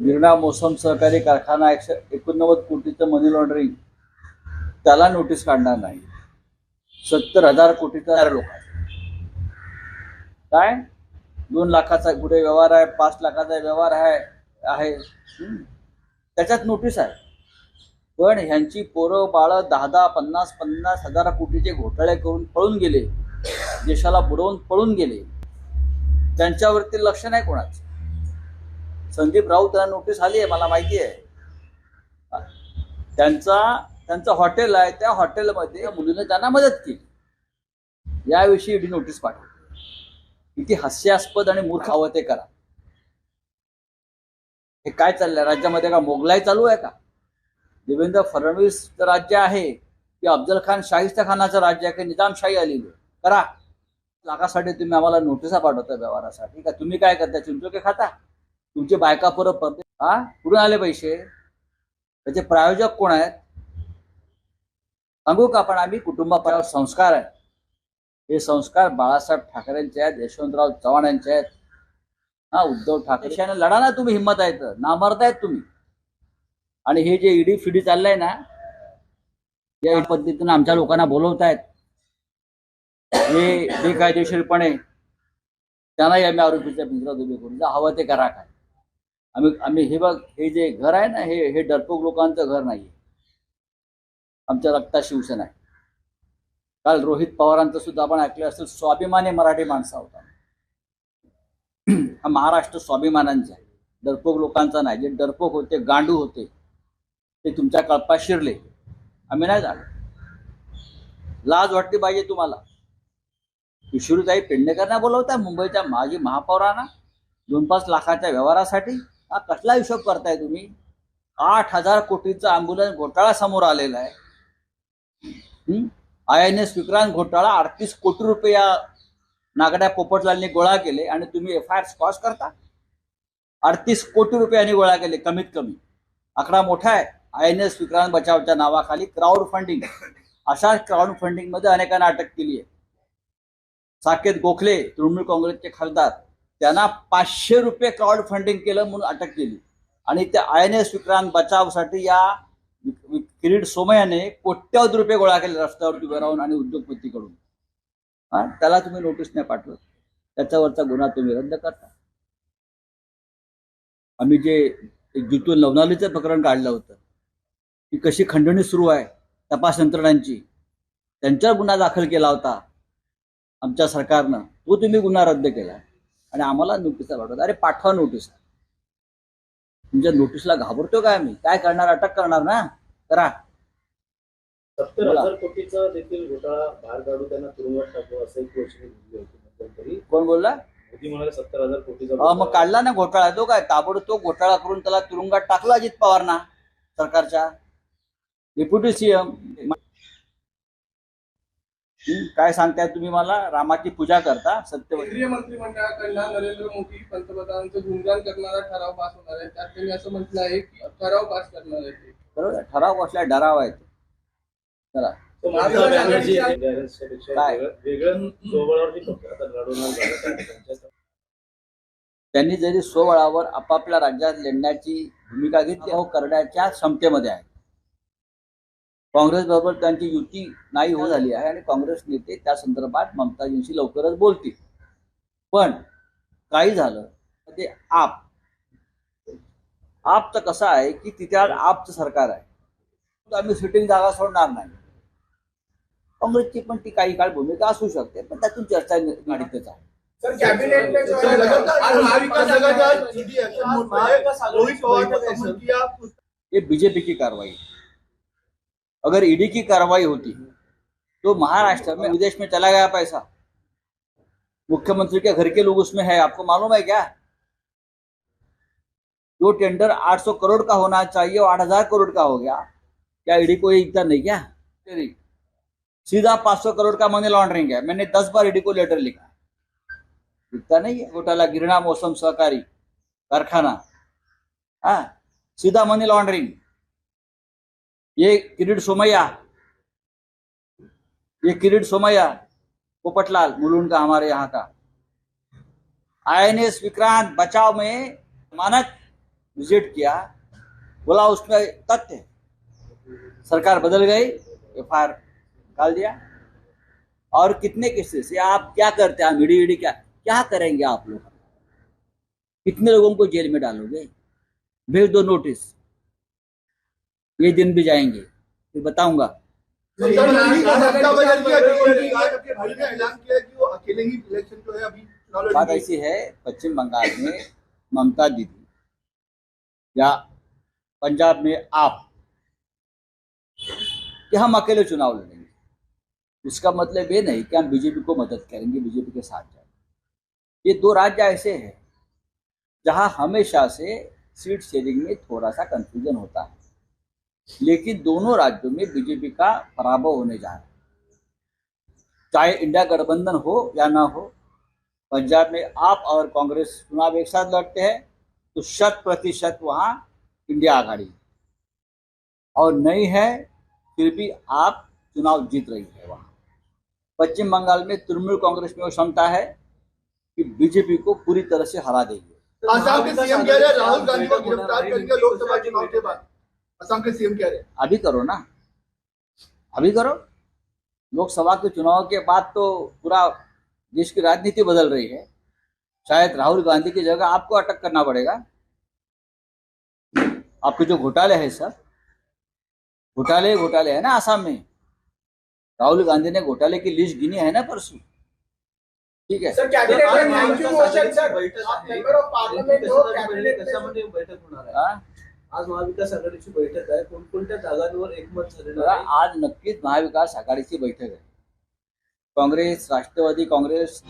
गिरणा मोसम सहकारी कारखाना एकशे एकोणनव्वद कोटीचं मनी लॉन्ड्रिंग त्याला नोटीस काढणार नाही. सत्तर हजार कोटीचा लोक काय? दोन लाखाचा कुठे व्यवहार आहे पाच लाखाचा व्यवहार आहे आहे. त्याच्यात नोटीस आहे. पण ह्यांची पोरं बाळं दहा दहा पन्नास पन्नास हजार कोटीचे घोटाळे करून पळून गेले. देशाला बुडवून पळून गेले. त्यांच्यावरती लक्ष नाही कोणाचं. संदीप राऊत यांना नोटीस आली आहे मला माहिती आहे. त्यांचा त्यांचं हॉटेल आहे त्या हॉटेलमध्ये मुलीने त्यांना मदत केली. याविषयी ईडी नोटीस पाठवली. किती हास्यास्पद आणि मूर्ख हवं ते करा. हे काय चाललंय? राज्यामध्ये का मोगलाई चालू आहे का? देवेंद्र फडणवीसचं राज्य आहे. की अफजल खान शाहिस्ता खानाचं राज्य आहे की निजामशाही आलेली आहे? करा. लाखासाठी तुम्ही आम्हाला नोटिसा पाठवता व्यवहारासाठी. का तुम्ही काय करता चिंचोके खाता? तुमच्या बायका परत परत हा? कुठून आले पैसे? त्याचे प्रायोजक कोण आहेत? सांगू का आपण? आम्ही कुटुंबावर संस्कार आहे. हे संस्कार बाळासाहेब ठाकरेंचे आहेत यशवंतराव चव्हाण यांचे आहेत. हा उद्धव ठाकरे. लढा ना तुम्ही हिंमत आहे तर. नामरतायत तुम्ही. आणि हे जे ईडी फिडी चाललंय ना या पद्धतीनं आमच्या लोकांना बोलवतायत. हे बेकायदेशीरपणे त्यांनाही आम्ही आरोपीच्या पिंजरात उभे करून हवं ते करा काय. आम्ही आम्ही हे बघ हे जे घर आहे ना हे हे डरपोक लोकांचं घर नाही आमच्या रक्तात शिवसेना आहे. काल रोहित पवारांचं सुद्धा आपण ऐकलं असेल स्वाभिमानी मराठी माणसा होता हा महाराष्ट्र स्वाभिमानांचा आहे. डरपोक लोकांचा नाही. जे डरपोक होते गांडू होते ते तुमच्या कळपात शिरले. आम्ही नाही झालो लाज वाटली पाहिजे तुम्हाला. किशोरीताई पेडणेकरांना बोलवताय मुंबईच्या माजी महापौरांना? दोन पाच लाखाच्या व्यवहारासाठी? हा कसला हिशोब करताय तुम्ही? आठ हजार कोटीचा अँब्युलन्स घोटाळा समोर आलेला आहे. आय एन एस विक्रांत घोटाळा अडतीस कोटी रुपये या नागड्या पोपटलालने गोळा केले आणि तुम्ही एफ आय आर स्कॉच करता? अडतीस कोटी रुपयांनी गोळा केले कमीत कमी. आकडा मोठा आहे. आय एन एस विक्रांत बचावच्या नावाखाली क्राऊड फंडिंग अशा क्राऊड फंडिंगमध्ये अनेकांना अटक केली आहे. साकेत गोखले तृणमूल काँग्रेसचे खासदार. त्यांना पाचशे रुपये क्राऊड फंडिंग केलं म्हणून अटक केली. आणि त्या आय एन एस विक्रांत बचावसाठी या किरीट सोमयाने कोट्यावधी रुपये गोळा केले रस्त्यावरती उभे राहून आणि उद्योगपतीकडून. हा? त्याला तुम्ही नोटीस नाही पाठवत. त्याच्यावरचा गुन्हा तुम्ही रद्द करता. आम्ही जे एक लवणालीचं प्रकरण काढलं होतं की कशी खंडणी सुरू आहे तपास यंत्रणांची त्यांच्यावर गुन्हा दाखल केला होता आमच्या सरकारनं तो तुम्ही गुन्हा रद्द केला. आणि आम्हाला नोटिसा पाठवत अरे पाठवा नोटीस तुमच्या नोटीसला घाबरतो काय आम्ही? काय करणार? अटक करणार ना? करा. सत्तर. हजार कोटीचा देखील घोटाळा बाहेर काढू त्यांना तुरुंगात टाकू असं एक घोषणा दिली होती. मध्यंतरी कोण बोलला? मोदी म्हणाले सत्तर हजार कोटीचा मग. काढला ना घोटाळा. तो काय ताबडतोब घोटाळा करून त्याला तुरुंगात टाकला अजित पवारना सरकारच्या? डेप्युटी सीएम काय सांगताय तुम्ही मला रामाची पूजा करता सत्यवती केंद्रीय मंत्रिमंडळाकडनं नरेंद्र मोदी पंतप्रधानांचं गुणगान करणारा ठराव पास होणार आहे त्यात त्यांनी असं म्हटलं आहे की ठराव पास करणार आहे ते बरोबर आहे? ठराव कसला डराव आहे तो. चला तर ममता बॅनर्जी यांच्यापेक्षा काय? वेगळं- वेगळं सोबळावरती फक्त आता लढवणार झालं कारण त्यांच्या त्यांनी जरी स्वबळावर आपापल्या राज्यात लढण्याची भूमिका घेतली हो करण्याच्या क्षमतेमध्ये आहे काँग्रेस बरोबर त्यांची युती नाही हो झाली आहे आणि काँग्रेस नेते त्या संदर्भात ममताजींशी लवकरच बोलतील. पण काही झालं तर ते आप. आपचं कसं आहे की तिथे आज आपचं सरकार आहे. आम्ही सिटिंग जागा सोडणार नाही. काँग्रेसची पण ती काही काळ भूमिका असू शकते पण त्यातून चर्चा गाडीतच आहे है लगातार आज Mahavikas Aghadi ED action mode में रोहित पवार ने कमेंट किया ये बीजेपी की कार्रवाई है। अगर ईडी की कार्रवाई होती तो महाराष्ट्र में, विदेश में चला गया पैसा। मुख्यमंत्री के घर के लोग उसमें है, आपको मालूम है क्या? जो टेंडर 800 करोड़ का होना चाहिए वो 8000 करोड़ का हो गया, क्या ईडी को ये इतना नहीं क्या? सीधा 500 करोड़ का मनी लॉन्ड्रिंग है। मैंने 10 बार ईडी को लेटर लिखा इतना नहीं है, घोटाला गिरना मौसम, सहकारी, कारखाना। हाँ सीधा मनी लॉन्ड्रिंग ये किरीट सोमैया ये किरीट सोमैया पोपटलाल, मुलुंड का हमारे यहाँ का। आईएनएस विक्रांत बचाव में मानक विज़िट किया, बोला उसमें तथ्य सरकार बदल गई एफ़ आई डाल दिया। और कितने केसेस ये आप क्या करते हैं ईडी ईडी क्या क्या करेंगे आप लोग? कितने लोगों को जेल में डालोगे? भेज दो नोटिस। ये दिन भी जाएँगे। फिर बताऊँगा। सर, ईडी का धक्का बदल दिया क्योंकि आज आपके भाई ने ऐलान किया कि वो अकेले ही इलेक्शन जो है अभी चुनाव बात ऐसी है पश्चिम बंगाल में ममता दीदी या पंजाब में आप कि हम अकेले चुनाव लड़ेंगे। इसका मतलब ये नहीं कि हम बीजेपी को मदद करेंगे बीजेपी के साथ जाएँगे। ये दो राज्य ऐसे हैं जहाँ हमेशा से सीट शेयरिंग में थोड़ा सा कंफ्यूजन होता है। लेकिन दोनों राज्यों में बीजेपी का पराभव होने जा रहा है। चाहे इंडिया गठबंधन हो या ना हो, पंजाब में आप और कांग्रेस चुनाव एक साथ लड़ते हैं तो शत प्रतिशत वहाँ इंडिया आघाड़ी और नहीं है, फिर भी आप चुनाव जीत रही है वहाँ। पश्चिम बंगाल में तृणमूल कांग्रेस में वो क्षमता है कि बीजेपी को पूरी तरह से हरा देगी। आसाम के सीएम कह रहे हैं, राहुल गांधी को गिरफ़्तार करेंगे लोकसभा चुनाव के बाद। असम के सीएम कह रहे अभी करो ना। अभी करो। लोकसभा के चुनाव के बाद तो पूरा देश की राजनीति बदल रही है। शायद राहुल गांधी की जगह आपको अटक करना पड़ेगा। आपके जो घोटाले हैं सर घोटाले घोटाले है ना आसाम में। राहुल गांधी ने घोटाले की लिस्ट गिनी है ना परसों। ठीक है। Sir cabinet and thank you motion, बैठक आप of हो, बैठक हा? आज महाविकास आघाडीची बैठक आहे. कोणकोणत्या जागांवर एकमत झालेलं आहे? आज नक्कीच महाविकास आघाडीची बैठक आहे. काँग्रेस राष्ट्रवादी काँग्रेस